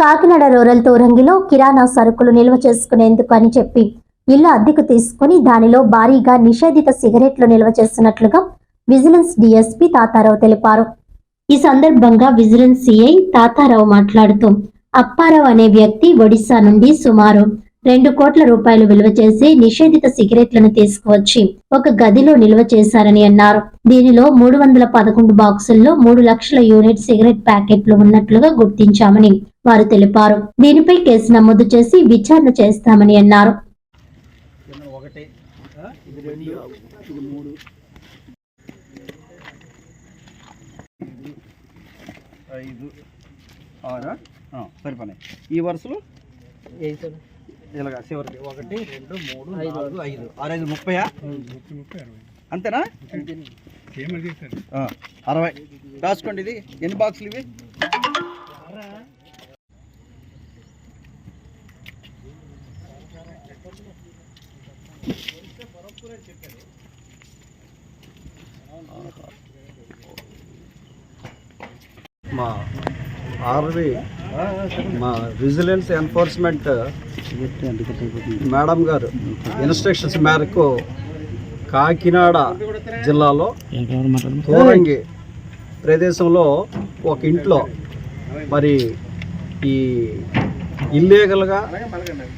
Kakinada rural తోరంగిలో కిరాణా సరుకులు నిల్వ చేసుకునేందుకు అని చెప్పి ఇల్లు అద్దెకు తీసుకుని దానిలో భారీగా నిషేధిత సిగరెట్లు నిల్వ చేస్తున్నట్లుగా విజిలెన్స్ డీఎస్పీ తాతారావు తెలిపారు. ఈ సందర్భంగా విజిలెన్స్ సిఐ తాతారావు మాట్లాడుతూ అప్పారావు అనే వ్యక్తి ఒడిశా నుండి సుమారు రెండు కోట్ల రూపాయలు విలువ చేసి నిషేధిత సిగరెట్లను తీసుకువచ్చి ఒక గదిలో నిల్వ చేశారని అన్నారు. దీనిలో మూడు వందల పదకొండు బాక్సుల్లో మూడు లక్షల యూనిట్ సిగరెట్ ప్యాకెట్లు ఉన్నట్లుగా గుర్తించామని వారు తెలిపారు దీనిపై కేసు నమోదు చేసి విచారణ చేస్తామని అన్నారు కింద ఒకటి ఆ, ఇది రెండు ఇది మూడు ఇది ఐదు ఆరు ఈ వరుసలు ఇలాగా చివరికి ఒకటి రెండు మూడు నాలుగు ఐదు ఆరు ఐదు ముప్పయా అంతేనా ఆ, అరవై రాసుకోండి ఇది ఎన్ని బాక్సులు ఇవి మా ఆర్వి మా విజిలెన్స్ ఎన్ఫోర్స్మెంట్ మేడం గారు ఇన్స్ట్రక్షన్స్ మేరకు కాకినాడ జిల్లాలో తోరంగి ప్రదేశంలో ఒక ఇంట్లో మరి ఈ ఇల్లీగల్గా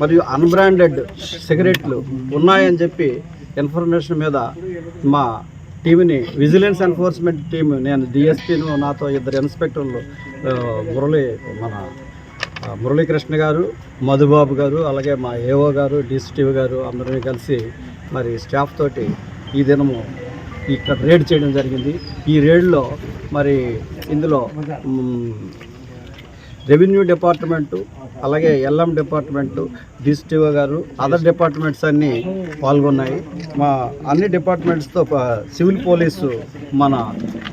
మరియు అన్బ్రాండెడ్ సిగరెట్లు ఉన్నాయని చెప్పి ఇన్ఫర్మేషన్ మీద మా టీంని విజిలెన్స్ ఎన్ఫోర్స్మెంట్ టీం నేను డిఎస్పీను నాతో ఇద్దరు ఇన్స్పెక్టర్లు మురళి మన మురళీకృష్ణ గారు మధుబాబు గారు అలాగే మా ఏఓ గారు డిసిటివ్ గారు అందరూ కలిసి మరి స్టాఫ్ తోటి ఈ దినము ఇక్కడ రేడ్ చేయడం జరిగింది. ఈ రేడ్లో మరి ఇందులో రెవెన్యూ డిపార్ట్మెంటు అలాగే ఎల్ఎం డిపార్ట్మెంటు డిస్టివ్ గారు అదర్ డిపార్ట్మెంట్స్ అన్నీ పాల్గొన్నాయి. మా అన్ని డిపార్ట్మెంట్స్తో సివిల్ పోలీసు మన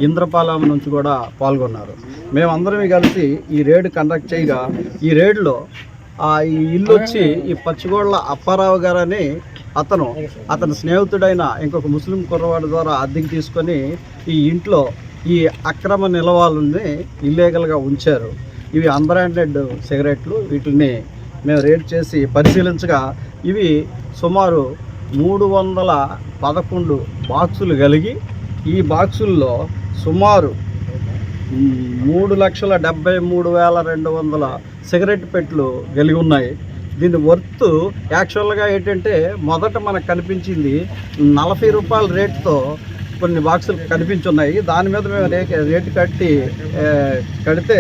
ఇంద్రపాలెం నుంచి కూడా పాల్గొన్నారు. మేమందరం కలిసి ఈ రేడ్ కండక్ట్ చేయగా ఈ రేడ్లో ఆ ఈ ఇల్లు వచ్చి ఈ పచ్చిగోళ్ళ అప్పారావు గారని అతను అతని స్నేహితుడైన ఇంకొక ముస్లిం కుర్రవాడి ద్వారా అద్దెకి తీసుకొని ఈ ఇంట్లో ఈ అక్రమ నిలవాలని ఇల్లీగల్గా ఉంచారు. ఇవి అన్బ్రాండెడ్ సిగరెట్లు. వీటిని మేము రేట్ చేసి పరిశీలించగా ఇవి సుమారు మూడు వందల పదకొండు బాక్సులు కలిగి ఈ బాక్సుల్లో సుమారు మూడు లక్షల డెబ్బై మూడు వేల రెండు వందల సిగరెట్ పెట్లు కలిగి ఉన్నాయి. దీని వర్త్ యాక్చువల్గా ఏంటంటే మొదట మనకు కనిపించింది నలభై రూపాయల రేట్తో కొన్ని బాక్సులు కనిపించున్నాయి. దాని మీద మేము రే రేటు కట్టి కడితే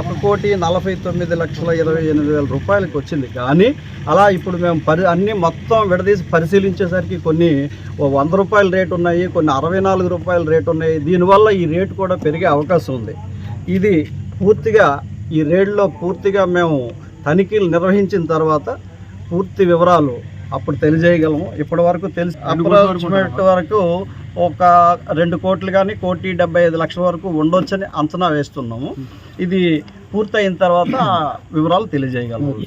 ఒక కోటి నలభై తొమ్మిది లక్షల ఇరవై ఎనిమిది వేల రూపాయలకి వచ్చింది. కానీ అలా ఇప్పుడు మేము పరి అన్నీ మొత్తం విడదీసి పరిశీలించేసరికి కొన్ని వంద రూపాయల రేటు ఉన్నాయి కొన్ని అరవై నాలుగు రూపాయల రేటు ఉన్నాయి. దీనివల్ల ఈ రేటు కూడా పెరిగే అవకాశం ఉంది. ఇది పూర్తిగా ఈ రేట్లో పూర్తిగా మేము తనిఖీలు నిర్వహించిన తర్వాత పూర్తి వివరాలు అప్పుడు తెలియజేయగలము. ఇప్పటి వరకు తెలిసి అప్రాక్సిమేట్ వరకు ఒక రెండు కోట్లు కానీ కోటి డెబ్బై ఐదు లక్షల వరకు ఉండొచ్చని అంచనా వేస్తున్నాము. ఇది పూర్తయిన తర్వాత వివరాలు తెలియజేయగలము.